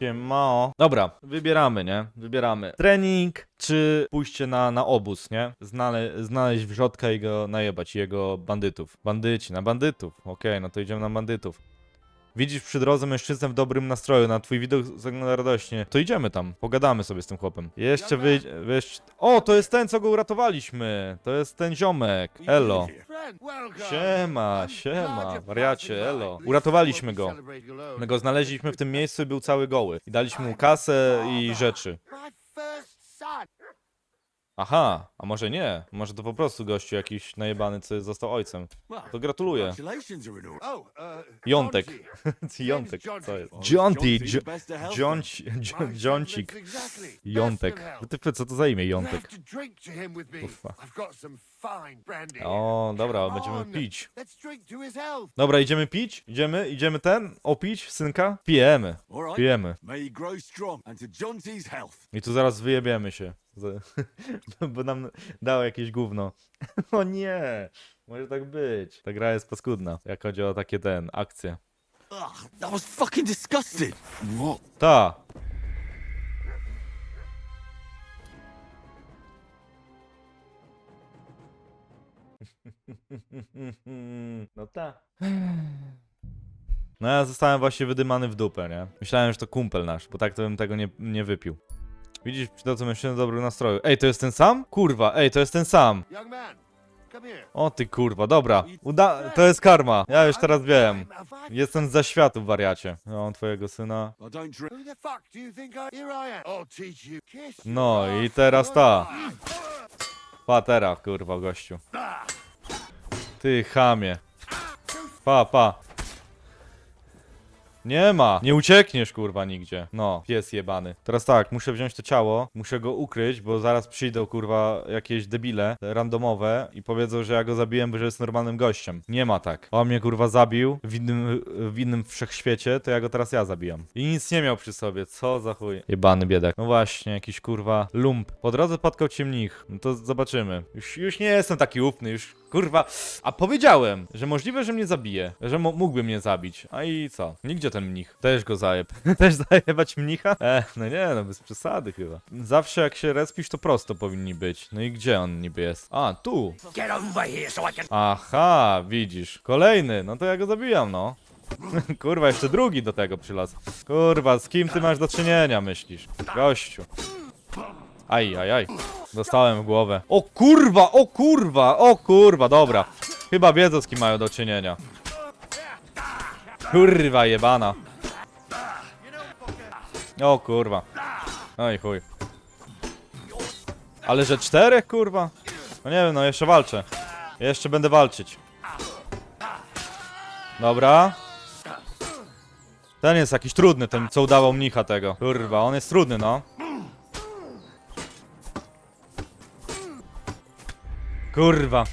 Siemao. Dobra, wybieramy, nie? Wybieramy. Trening czy pójście na, na obóz, nie? Znale, znaleźć wrzotka i go najebać, jego bandytów. Bandyci, na bandytów. Okej, no to idziemy na bandytów. Widzisz przy drodze mężczyznę w dobrym nastroju, na twój widok zagląda radośnie. To idziemy tam, pogadamy sobie z tym chłopem. Jeszcze wyjść... O, to jest ten, co go uratowaliśmy. To jest ten ziomek. Elo. Siema, siema, wariacie, elo. Uratowaliśmy go. My go znaleźliśmy w tym miejscu i był cały goły. I daliśmy mu kasę i rzeczy. Aha, a może nie? Może to po prostu gościu jakiś najebany, co został ojcem. To gratuluję. Jątek. Jątek, co jest? Jonty, Dżącik. Jątek. Ty, co to za imię, Jątek? Kurwa. O, dobra, będziemy pić. Dobra, idziemy pić? Idziemy? Idziemy ten? Opić synka? Pijemy. Pijemy. I tu zaraz wyjebiemy się. Bo nam dało jakieś gówno. O nie! Może tak być. Ta gra jest paskudna, jak chodzi o takie ten, akcje. Ugh, that was fucking disgusting. What? Ta! No ta. No ja zostałem właśnie wydymany w dupę, nie? Myślałem, że to kumpel nasz, bo tak to bym tego nie, nie wypił. Widzisz, przy drodze mężczyzny w dobrym nastroju. Ej, to jest ten sam? Kurwa, ej, to jest ten sam. O ty kurwa, dobra. Uda to jest karma. Ja już teraz wiem. Jestem z zaświatów, wariacie. No, on twojego syna. No i teraz ta. Patera, kurwa, gościu. Ty chamie. Pa, pa. Nie ma. Nie uciekniesz, kurwa, nigdzie. No, pies jebany. Teraz tak, muszę wziąć to ciało, muszę go ukryć, bo zaraz przyjdą, kurwa, jakieś debile randomowe i powiedzą, że ja go zabiłem, bo że jest normalnym gościem. Nie ma tak. On mnie, kurwa, zabił w innym, w innym wszechświecie, to ja go teraz ja zabijam. I nic nie miał przy sobie. Co za chuj. Jebany biedak. No właśnie, jakiś, kurwa, lump. Po drodze spotkał cię mnich. No to zobaczymy. Już, już nie jestem taki ufny, już, kurwa. A powiedziałem, że możliwe, że mnie zabije. Że mógłby mnie zabić. A i co? Nigdzie ten mnich. Też go zajeb. Też zajebać mnicha? E, no nie, no bez przesady chyba. Zawsze jak się respisz, to prosto powinni być. No i gdzie on niby jest? A, tu. Aha, widzisz. Kolejny. No to ja go zabijam, no. Kurwa, jeszcze drugi do tego przylazł. Kurwa, z kim ty masz do czynienia, myślisz? Gościu. Aj, aj, aj. Dostałem w głowę. O kurwa, o kurwa, o kurwa, dobra. Chyba wiedzą, z kim mają do czynienia. Kurwa, jebana. O kurwa. Oj chuj. Ale że czterech, kurwa? No nie wiem, no jeszcze walczę. Jeszcze będę walczyć. Dobra. Ten jest jakiś trudny, ten co udawał mnicha tego. Kurwa, on jest trudny, no. Kurwa.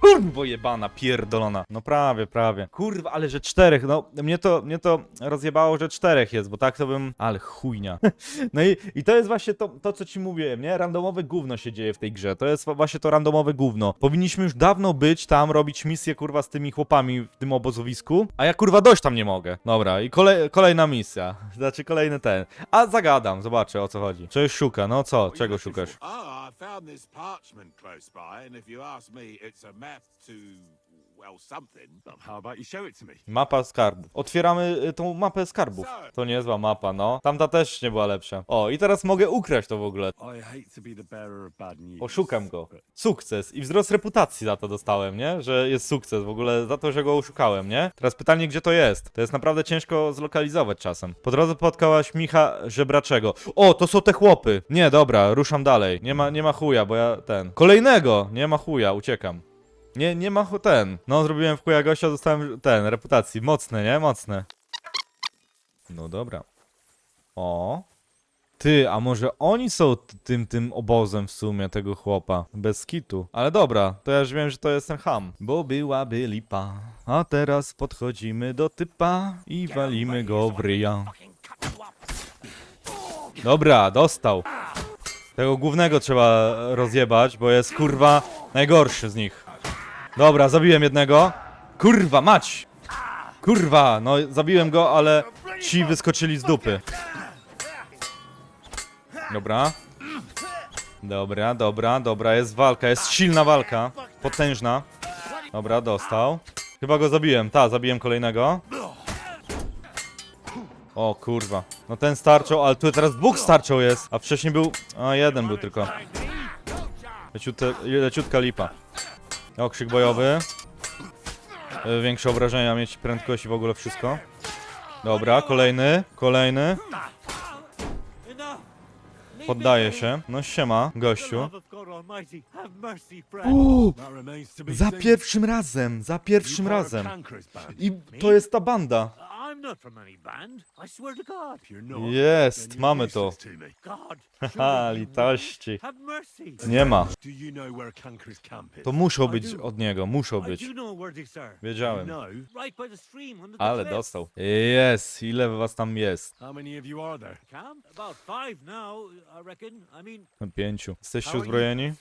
Kurwo jebana, pierdolona. No prawie, prawie. Kurwa, ale że czterech, no mnie to, mnie to rozjebało, że czterech jest, bo tak to bym... Ale chujnia. No i, i to jest właśnie to, to, co ci mówiłem, nie? Randomowe gówno się dzieje w tej grze. To jest właśnie to randomowe gówno. Powinniśmy już dawno być tam, robić misję, kurwa, z tymi chłopami w tym obozowisku, a ja, kurwa, dojść tam nie mogę. Dobra, i kolej, kolejna misja. Znaczy, kolejny ten. A zagadam, zobaczę, o co chodzi. Czegoś szuka, no co? Czego szukasz? I found this parchment close by, and if you ask me, it's a map to, well, something. How about you show it to me? Mapa skarbów. Otwieramy y, tą mapę skarbów. To niezła mapa, no. Tamta też nie była lepsza. O, i teraz mogę ukraść to w ogóle. I hate to be the bearer of bad news. Oszukam go. but Sukces. I wzrost reputacji za to dostałem, nie? Że jest sukces w ogóle za to, że go oszukałem, nie? Teraz pytanie, gdzie to jest? To jest naprawdę ciężko zlokalizować czasem. Po drodze spotkałaś Micha Żebraczego. O, to są te chłopy. Nie, dobra, ruszam dalej. Nie ma, nie ma chuja, bo ja ten. Kolejnego! Nie ma chuja, uciekam. Nie, nie ma chu- ten. No, zrobiłem w chuja gościa, dostałem ten, reputacji. Mocne, nie? Mocne. No dobra. O. Ty, a może oni są tym, tym obozem w sumie tego chłopa? Bez kitu. Ale dobra, to ja już wiem, że to jest ten ham. Bo byłaby lipa. A teraz podchodzimy do typa i walimy go w ryja. Dobra, dostał. Tego głównego trzeba rozjebać, bo jest kurwa najgorszy z nich. Dobra, zabiłem jednego. Kurwa, mać! Kurwa, no zabiłem go, ale Ci wyskoczyli z dupy. Dobra. Dobra, dobra, dobra, jest walka, jest silna walka. Potężna. Dobra, dostał. Chyba go zabiłem, ta, zabiłem kolejnego. O kurwa. No ten starczą, ale tu teraz dwóch starczą jest. A wcześniej był... A jeden był tylko. Leciute, leciutka lipa. Okrzyk bojowy. E, Większe obrażenia, mieć prędkość i w ogóle wszystko. Dobra, kolejny, kolejny. Poddaje się. No siema, gościu. Uuu, za pierwszym razem, za pierwszym razem. I to jest ta banda. I'm not from any band. I swear to God. If you're not, Jest, mamy to. Haha, litości. have mercy. Nie ma. Do you know where Kanker's camp is? To muszą być od niego, muszą I być. Wiedziałem. No. Right by the stream under the Ale dostał. Jest, ile was tam jest? How many of you are there? Camp? About five now, I reckon. I mean, Pięciu. Jesteście uzbrojeni?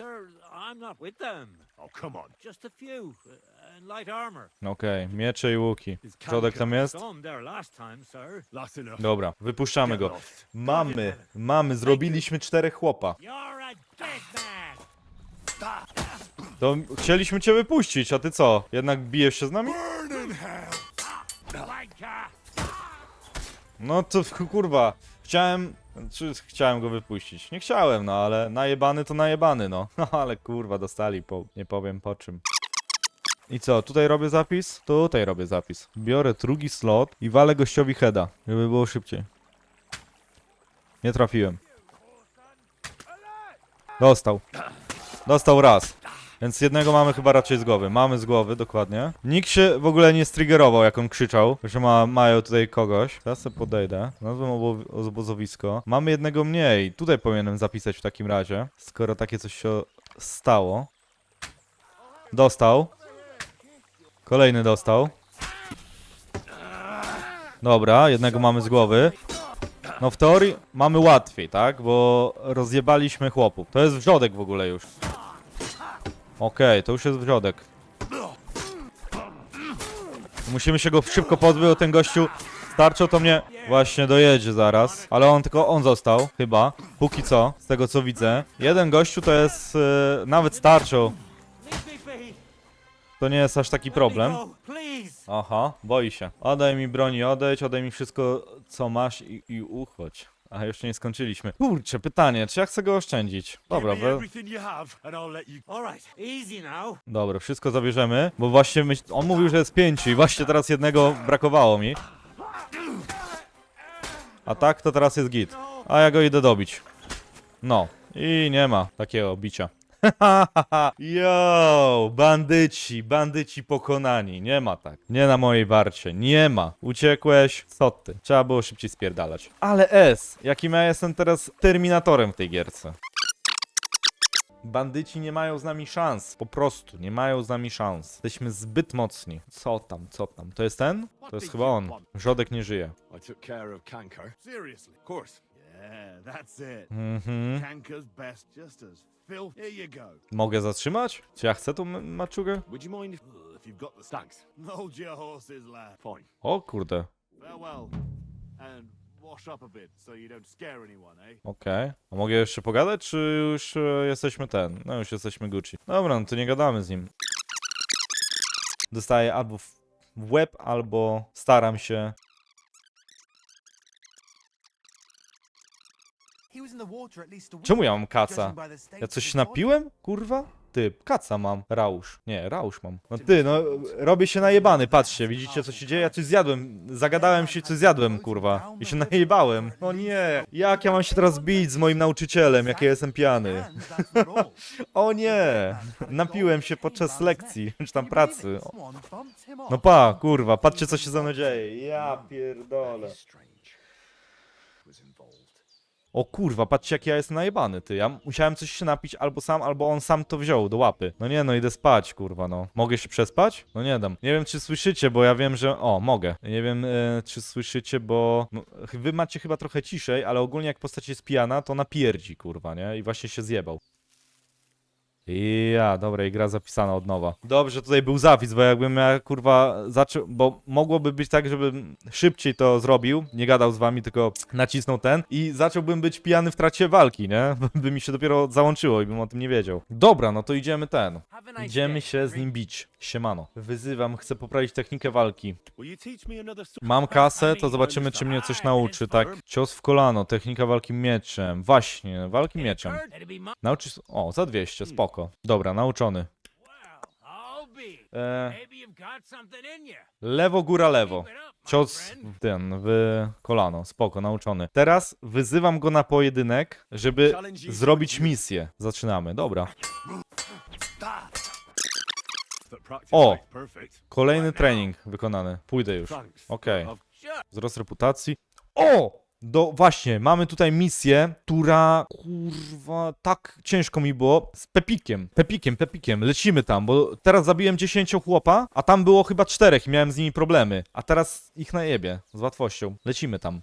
Oh, come on. Just a few. Uh, and light armor. Okej, miecze i łuki. Środek tam jest? Saw 'em there last time, sir. That's enough. Dobra, wypuszczamy go. Mamy, mamy, zrobiliśmy czterech chłopa. You're a dead man. To chcieliśmy cię wypuścić, a ty co? Jednak bijesz się z nami? Burn in hell. Wanker. No to kurwa, chciałem, czy chciałem go wypuścić? Nie chciałem, no ale najebany to najebany, no. No ale kurwa, dostali po, nie powiem po czym. I co, tutaj robię zapis? Tutaj robię zapis. Biorę drugi slot i walę gościowi heada, żeby było szybciej. Nie trafiłem. Dostał. Dostał raz. Więc jednego mamy chyba raczej z głowy. Mamy z głowy, dokładnie. Nikt się w ogóle nie striggerował, jak on krzyczał, że ma, mają tutaj kogoś. Teraz sobie podejdę. Nazwę obo- obozowisko. Mamy jednego mniej. Tutaj powinienem zapisać w takim razie, skoro takie coś się stało. Dostał. Kolejny dostał. Dobra, jednego mamy z głowy. No w teorii mamy łatwiej, tak? Bo rozjebaliśmy chłopów. To jest wrzodek w ogóle już. Okej, to już jest wrzodek. Musimy się go szybko pozbyć, bo ten gościu starczą to mnie właśnie dojedzie zaraz. Ale on tylko on został, chyba. Póki co, z tego co widzę. Jeden gościu to jest e, nawet starczą. To nie jest aż taki problem. Aha, boi się. Oddaj mi broni, odejdź, oddaj mi wszystko, co masz i, i uchodź. A jeszcze nie skończyliśmy. Kurczę, pytanie, czy ja chcę go oszczędzić? Dobra, Give me we, everything you have, and I'll let you. All right, easy now. dobra, wszystko zabierzemy, bo właśnie myśl... on mówił, że jest pięciu i właśnie teraz jednego brakowało mi. A tak, to teraz jest git. A ja go idę dobić. No, i nie ma takiego bicia. Yo, bandyci, bandyci pokonani. Nie ma tak. Nie na mojej warcie. Nie ma. Uciekłeś? Co ty? Trzeba było szybciej spierdalać. Ale S, jakim ja jestem teraz terminatorem w tej gierce. Bandyci nie mają z nami szans. Po prostu, nie mają z nami szans. Jesteśmy zbyt mocni. Co tam, co tam? To jest ten? To jest chyba on. Żodek nie żyje. I took care of Kanker. Seriously? Of course. Yeah, that's it. Mhm. Kanker's best, just as filth. Here you go. Mogę zatrzymać? Czy ja chcę tą m- maczugę? Would you mind if, if you've got the stacks? Hold your horses, lad. Fine. O kurde. Farewell. And wash up a bit so you don't scare anyone, eh? Okej. A mogę jeszcze pogadać, czy już e, jesteśmy ten? No już jesteśmy Gucci. Dobra, no to nie gadamy z nim. Dostaję albo w w łeb, albo staram się. Czemu ja mam kaca? Ja coś się napiłem? Kurwa? Ty, kaca mam. Rausz. Nie, rausz mam. No ty, no robię się najebany, patrzcie, widzicie co się dzieje? Ja coś zjadłem, zagadałem się, coś zjadłem, kurwa. I się najebałem. No nie, jak ja mam się teraz bić z moim nauczycielem, jak ja jestem pijany? O nie, napiłem się podczas lekcji, czy tam pracy. No pa, kurwa, patrzcie co się ze mną dzieje. Ja pierdolę. O kurwa, patrzcie jak ja jestem najebany, ty. Ja musiałem coś się napić albo sam, albo on sam to wziął do łapy. No nie no, idę spać, kurwa, no. Mogę się przespać? No nie dam. Nie wiem, czy słyszycie, bo ja wiem, że... O, mogę. Nie wiem, e, czy słyszycie, bo... No, wy macie chyba trochę ciszej, ale ogólnie jak postać jest pijana, to napierdzi, kurwa, nie? I właśnie się zjebał. Ja, dobra, i gra zapisana od nowa. Dobrze, tutaj był zapis, bo jakbym ja kurwa zaczął, bo mogłoby być tak, żebym szybciej to zrobił, nie gadał z wami, tylko nacisnął ten i zacząłbym być pijany w trakcie walki, nie? By mi się dopiero załączyło i bym o tym nie wiedział. Dobra, no to idziemy ten. Idziemy się z nim bić. Siemano. Wyzywam, chcę poprawić technikę walki. Mam kasę, to zobaczymy, czy mnie coś nauczy, tak? Cios w kolano, technika walki mieczem. Właśnie, walki mieczem. Nauczysz... O, za 200, spoko. Dobra, nauczony. E, lewo, góra, lewo. Cios w ten, w kolano, spoko, nauczony. Teraz wyzywam go na pojedynek, żeby zrobić misję. Zaczynamy, dobra. O! Kolejny trening wykonany. Pójdę już. Okej. Wzrost reputacji. O! Do, właśnie, mamy tutaj misję, która, kurwa, tak ciężko mi było, z Pepikiem, Pepikiem, Pepikiem, lecimy tam, bo teraz zabiłem 10 chłopa, a tam było chyba czterech i miałem z nimi problemy, a teraz ich najebie, z łatwością, lecimy tam.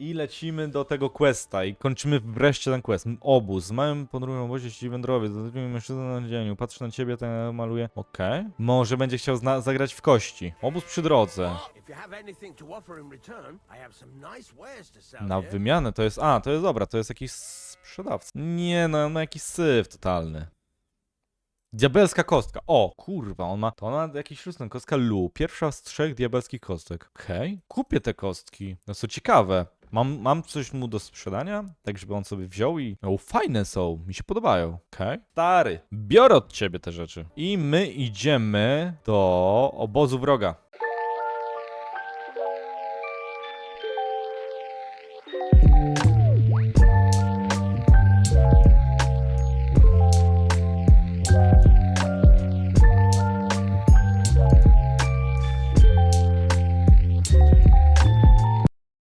I lecimy do tego questa i kończymy wreszcie ten quest. Obóz. Z małym podróżą obozie siedzi wędrowiec. Dotknij mężczyzna na dzieniu. Patrzę na ciebie, ten maluje. Okej. Może będzie chciał zagrać w kości. Obóz przy drodze. Na wymianę to jest. A, to jest dobra, to jest jakiś sprzedawca. Nie, no, no jakiś syf totalny. Diabelska kostka. O, kurwa, on ma. To ona jakiś różny. Kostka Lu. Pierwsza z trzech diabelskich kostek. Okej. Kupię te kostki. No co ciekawe. Mam, mam coś mu do sprzedania? Tak, żeby on sobie wziął i. O, fajne są. Mi się podobają. Okej. Stary. Biorę od ciebie te rzeczy. I my idziemy do obozu wroga.